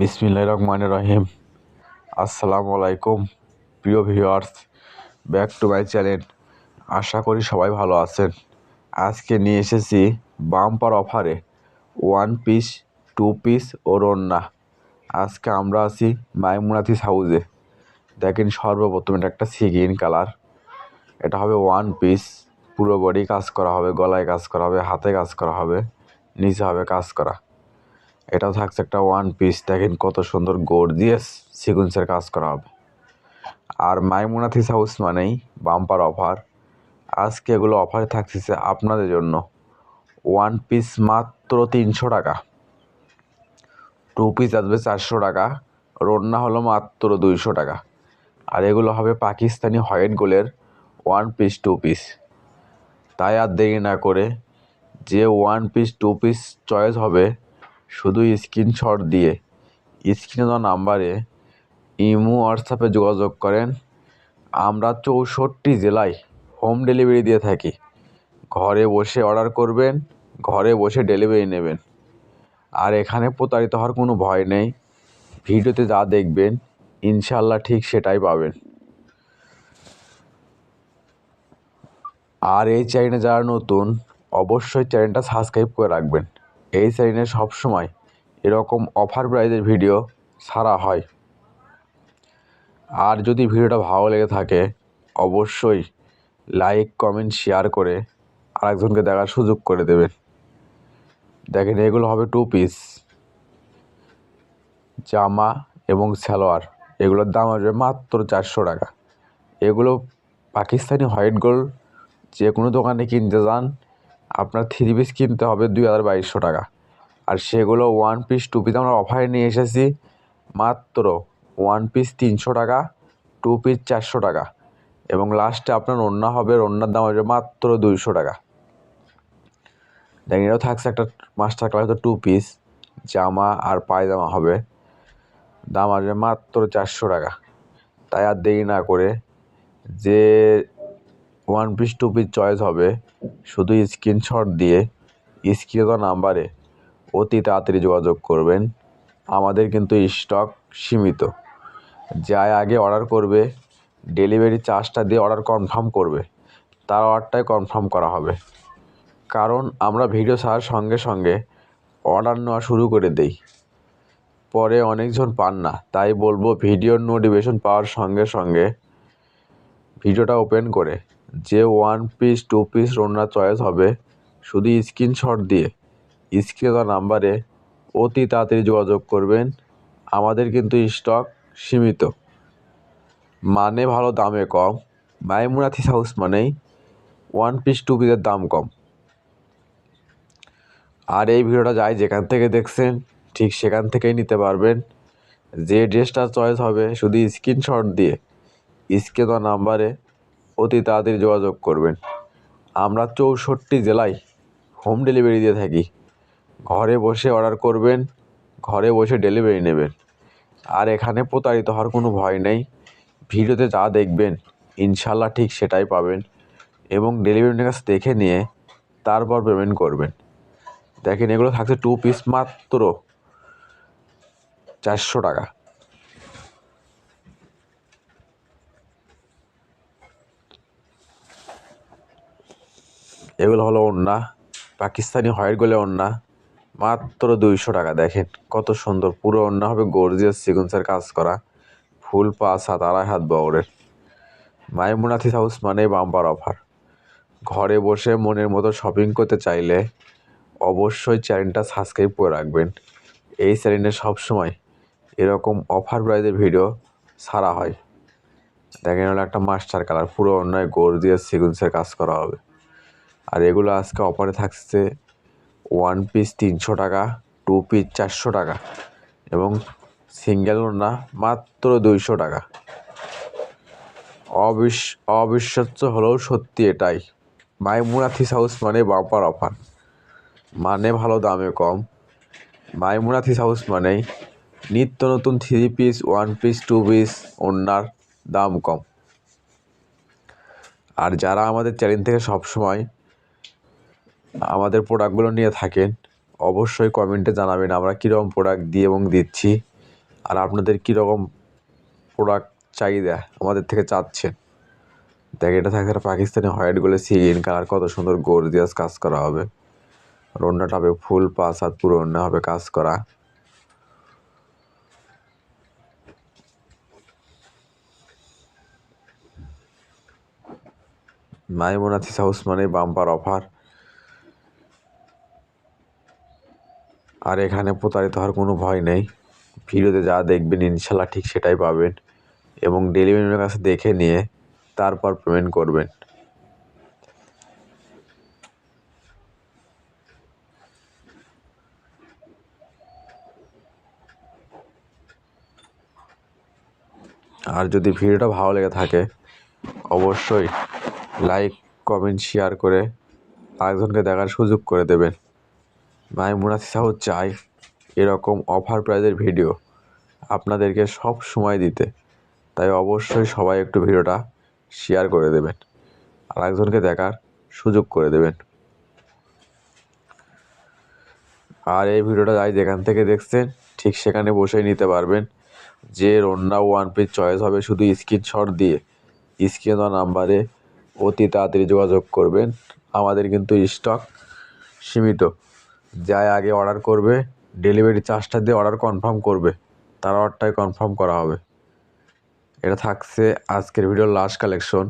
বিসমিল্লাহ রহমান রহিম। আসসালামু আলাইকুম প্রিয় viewers, back to my channel. আশা করি সবাই ভালো আছেন। আজকে নিয়ে এসেছি বাম্পার অফারে ওয়ান পিস, টু পিস ও রন্না। আজকে আমরা আছি মাইমুনাথিস হাউজে দেখেন সর্বপ্রথম এটা একটা সি গ্রিন কালার। এটা হবে ওয়ান পিস, পুরো বডি কাজ করা হবে, গলায় কাজ করা হবে, হাতে কাজ করা হবে, নিচে হবে কাজ করা। এটাও থাকছে একটা ওয়ান পিস দেখেন কত সুন্দর গর্জিয়াস সিকুয়েন্সের কাজ করা হবে। আর মাইমুনাথিস হাউস মানেই বাম্পার অফার আজকে এগুলো অফারে থাকতেছে আপনাদের জন্য। ওয়ান পিস মাত্র তিনশো টাকা। টু পিস আসবে চারশো টাকা। রন্না হলো মাত্র দুইশো টাকা। আর এগুলো হবে পাকিস্তানি হোয়াইট গোলের ওয়ান পিস টু পিস তাই আর দেরি না করে যে one piece two piece choice হবে শুধু স্ক্রিনশট দিয়ে স্ক্রিনে দেওয়া নাম্বারে ইমো হোয়াটসঅ্যাপে যোগাযোগ করেন। আমরা চৌষট্টি জেলায় হোম ডেলিভারি দিয়ে থাকি। ঘরে বসে অর্ডার করবেন, ঘরে বসে ডেলিভারি নেবেন। আর এখানে প্রতারিত হওয়ার কোনো ভয় নেই। ভিডিওতে যা দেখবেন ইনশাল্লাহ ঠিক সেটাই পাবেন। আর এই চ্যানেলে যারা নতুন, অবশ্যই চ্যানেলটা সাবস্ক্রাইব করে রাখবেন। এই চ্যানেলে সবসময় এরকম অফার প্রাইজের ভিডিও ছাড়া হয়। আর যদি ভিডিওটা ভালো লেগে থাকে, অবশ্যই লাইক কমেন্ট শেয়ার করে আরেকজনকে দেখার সুযোগ করে দেবেন। দেখেন, এগুলো হবে টু পিস জামা এবং সালোয়ার, এগুলোর দাম আসবে মাত্র চারশো টাকা। এগুলো পাকিস্তানি হোয়াইট গোল্ড যে কোনো দোকানে কিনতে যান আপনার থ্রি পিস কিনতে হবে দুই হাজার বাইশশো টাকা। আর সেগুলো ওয়ান পিস টু পিস আমরা অফারে নিয়ে এসেছি। মাত্র ওয়ান পিস তিনশো টাকা টু পিস চারশো টাকা। এবং লাস্টে আপনার ওড়না হবে, ওড়নার দাম হবে মাত্র দুইশো টাকা। দেখেন এটাও থাকছে একটা মাস্টার ক্লাস টু পিস জামা আর পায়জামা হবে। দাম আসবে মাত্র চারশো টাকা। তাই আর দেরি না করে যে one piece two piece choice হবে। শুধু স্ক্রিনশট দিয়ে স্ক্রিনে নাম্বারে অতি তাড়াতাড়ি যোগাযোগ করবেন। আমাদের কিন্তু স্টক সীমিত। যাই আগে অর্ডার করবে ডেলিভারি চার্জটা দিয়ে অর্ডার কনফার্ম করবে। তার অর্ডারটাই কনফার্ম করা হবে। কারণ আমরা ভিডিও ছাড়ার সঙ্গে সঙ্গে অর্ডার নেওয়া শুরু করে দেই। পরে অনেকজন পান না। তাই বলব ভিডিওর নোটিফিকেশন পাওয়ার সঙ্গে সঙ্গে ভিডিওটা ওপেন করে। যে ওয়ান পিস টু পিস রোনার চয়েস হবে, শুধু স্ক্রিনশট দিয়ে। স্ক্রিনে দেওয়া নাম্বারে অতি তাড়াতাড়ি যোগাযোগ করবেন। আমাদের কিন্তু স্টক সীমিত। মানে ভালো, দামে কম। মাইমুনাথিস হাউস মানেই ওয়ান পিস টু পিসের দাম কম। আর এই ভিডিওটা যাই যেখান থেকে দেখছেন, ঠিক সেখান থেকেই নিতে পারবেন। যে ড্রেসটা চয়েস হবে, শুধু স্ক্রিনশট দিয়ে। স্ক্রিনে দেওয়া নাম্বারে অতি তাড়াতাড়ি যোগাযোগ করবেন। আমরা চৌষট্টি জেলায় হোম ডেলিভারি দিয়ে থাকি। ঘরে বসে অর্ডার করবেন, ঘরে বসে ডেলিভারি নেবেন। আর এখানে প্রতারিত হওয়ার কোনো ভয় নেই। ভিডিওতে যা দেখবেন ইনশাল্লাহ ঠিক সেটাই পাবেন এবং ডেলিভারির কাছে দেখে নিয়ে তারপর পেমেন্ট করবেন। দেখেন এগুলো থাকছে টু পিস মাত্র চারশো টাকা। এগুলো হলো ওড়না। পাকিস্তানি হোয়াইট গোলে ওড়না। মাত্র দুইশো টাকা, দেখেন কত সুন্দর। পুরো ওড়না হবে গর্জিয়াস সিকুন্সের কাজ করা। ফুল পাস হাত, আড়াই হাত বহরের মাইমুনাথিস হাউস মানে বাম্পার অফার। ঘরে বসে মনের মতো শপিং করতে চাইলে অবশ্যই চ্যানেলটা সাবস্ক্রাইব করে রাখবেন। এই চ্যানেলে সবসময় এরকম অফার প্রাইজের ভিডিও ছাড়া হয়। দেখেন হলো একটা মাস্টার কালার পুরো অন্যায় গর্জিয়াস সিকুন্সের কাজ করা হবে। আর এগুলো আজকে অফারে থাকছে ওয়ান পিস তিনশো টাকা টু পিস চারশো টাকা এবং সিঙ্গেল না মাত্র দুইশো টাকা। অবিশ, অবিশ্বাস্য হলেও সত্যি এটাই। মাইমুনাথিস হাউস মানে বাম্পার অফার মানে ভালো দামে কম। মাইমুনাথিস হাউস মানেই নিত্য নতুন three piece one piece two piece ওনার দাম কম। আর যারা আমাদের চ্যানেল থেকে সবসময় আমাদের প্রোডাক্টগুলো নিয়ে থাকেন, অবশ্যই কমেন্টে জানাবেন আমরা কীরকম প্রোডাক্ট দিই এবং দিচ্ছি আর আপনাদের কীরকম প্রোডাক্ট চাহিদা আমাদের থেকে চাচ্ছেন। দেখ এটা একটা পাকিস্তানি হোয়াইট গোলে সি গ্রিন কালার কত সুন্দর গর্জিয়াস কাজ করা হবে। রন্নাটা হবে ফুল পাঁচ হাত পুরো রান্না হবে কাজ করা। মাইমুনা থিসা উসমানের বাম্পার অফার আর এখানে প্রতারিত হওয়ার কোনো ভয় নেই। ভিডিওতে যা দেখবেন, ইনশাল্লাহ ঠিক সেটাই পাবেন এবং ডেলিভারির কাছে দেখে নিয়ে তারপর পেমেন্ট করবেন। আর যদি ভিডিওটা ভালো লেগে থাকে, অবশ্যই লাইক কমেন্ট শেয়ার করে আরেকজনকে দেখার সুযোগ করে দেবেন। মাই মুনাসিসাও চাই এরকম অফার প্রাইজের ভিডিও আপনাদেরকে সব সময় দিতে। তাই অবশ্যই সবাই একটু ভিডিওটা শেয়ার করে দেবেন। আর একজনকে দেখার সুযোগ করে দেবেন। আর এই ভিডিওটা যাই যেখান থেকে দেখছেন, ঠিক সেখানে বসেই নিতে পারবেন। যে রন্না ওয়ান পিস চয়েস হবে শুধু স্ক্রিনশট দিয়ে। স্ক্রিন নাম্বারে অতি তাড়াতাড়ি যোগাযোগ করবেন। আমাদের কিন্তু স্টক সীমিত। যাই আগে অর্ডার করবে ডেলিভারি চার্জটা দিয়ে অর্ডার কনফার্ম করবে, তার অর্ডারটাই কনফার্ম করা হবে। এটা থাকছে আজকের ভিডিওর লাস্ট কালেকশন